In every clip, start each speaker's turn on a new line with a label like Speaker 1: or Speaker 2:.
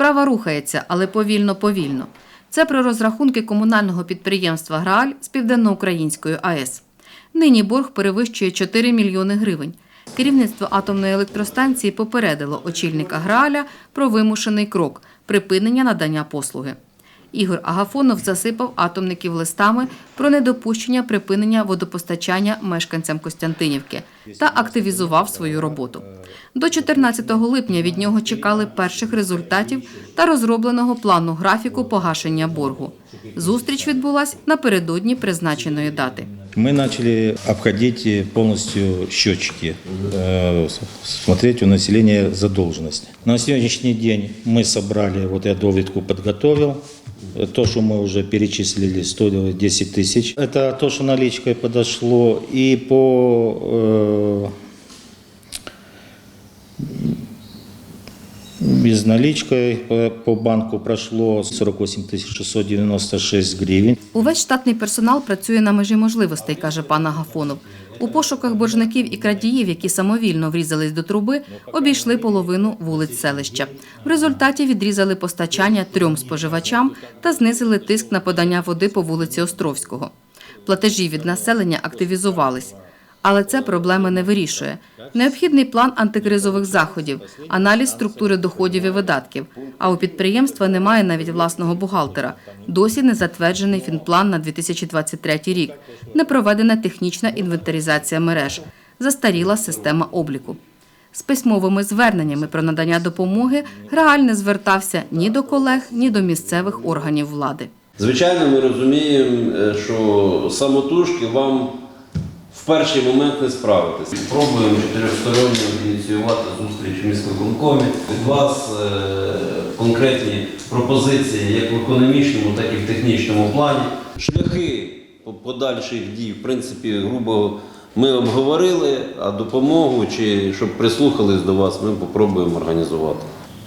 Speaker 1: Справа рухається, але повільно-повільно. Це про розрахунки комунального підприємства Грааль з Південноукраїнської АЕС. Нині борг перевищує 4 мільйони гривень. Керівництво атомної електростанції попередило очільника Грааля про вимушений крок припинення надання послуги. Ігор Агафонов засипав атомників листами про недопущення припинення водопостачання мешканцям Костянтинівки та активізував свою роботу. До 14 липня від нього чекали перших результатів та розробленого плану графіку погашення боргу. Зустріч відбулась напередодні призначеної дати.
Speaker 2: Мы начали обходить э, полностью счетчики, э, с- смотреть у населения задолженность. На сегодняшний день мы собрали, вот я довідку подготовил, Э, то, что мы уже перечислили, стоило 10 тысяч. Это то, что наличкой подошло. И по э, безналичкой по, по банку прошло 48 696 гривен.
Speaker 1: Увесь штатний персонал працює на межі можливостей, каже пан Агафонов. У пошуках боржників і крадіїв, які самовільно врізались до труби, обійшли половину вулиць селища. В результаті відрізали постачання трьом споживачам та знизили тиск на подання води по вулиці Островського. Платежі від населення активізувались. Але це проблеми не вирішує. Необхідний план антикризових заходів, аналіз структури доходів і видатків. А у підприємства немає навіть власного бухгалтера. Досі не затверджений фінплан на 2023 рік. Не проведена технічна інвентаризація мереж. Застаріла система обліку. З письмовими зверненнями про надання допомоги Грааль не звертався ні до колег, ні до місцевих органів влади.
Speaker 3: Звичайно, ми розуміємо, е, що самотужки вам в перший момент не справитися. Пробуємо чотиристоронньо ініціювати зустріч в міськвиконкомі. Від вас е, конкретні пропозиції як в економічному, так і в технічному плані. Шляхи подальших дій, в принципі, грубо ми обговорили, а допомогу чи щоб прислухались до вас, ми попробуємо організувати.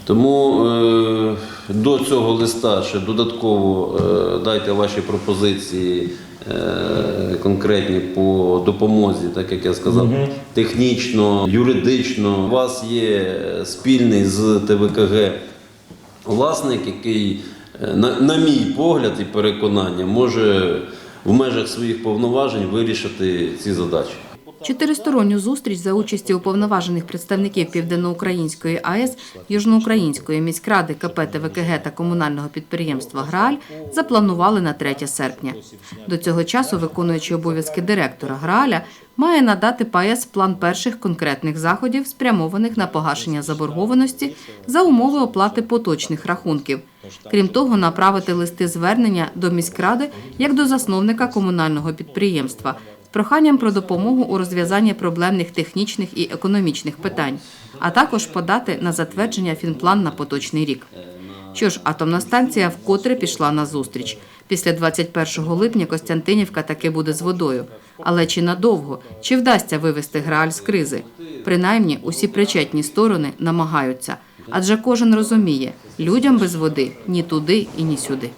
Speaker 3: Тому е, до цього листа ще додатково е, дайте ваші пропозиції е, конкретні по допомозі, так як я сказав, технічно, юридично. У вас є спільний з ТВКГ власник, який, е, на, на мій погляд і переконання, може в межах своїх повноважень вирішити ці задачі.
Speaker 1: Чотиристоронню зустріч за участі уповноважених представників Південноукраїнської АЕС, Южноукраїнської міськради КП ТВКГ та комунального підприємства Грааль запланували на 3 серпня. До цього часу виконуючий обов'язки директора Грааля має надати ПАЕС план перших конкретних заходів, спрямованих на погашення заборгованості за умови оплати поточних рахунків. Крім того, направити листи звернення до міськради як до засновника комунального підприємства з проханням про допомогу у розв'язанні проблемних технічних і економічних питань, а також подати на затвердження фінплан на поточний рік. Що ж, атомна станція вкотре пішла на зустріч. Після 21 липня Костянтинівка таки буде з водою. Але чи надовго, чи вдасться вивести Грааль з кризи? Принаймні, усі причетні сторони намагаються. Адже кожен розуміє, людям без води ні туди і ні сюди.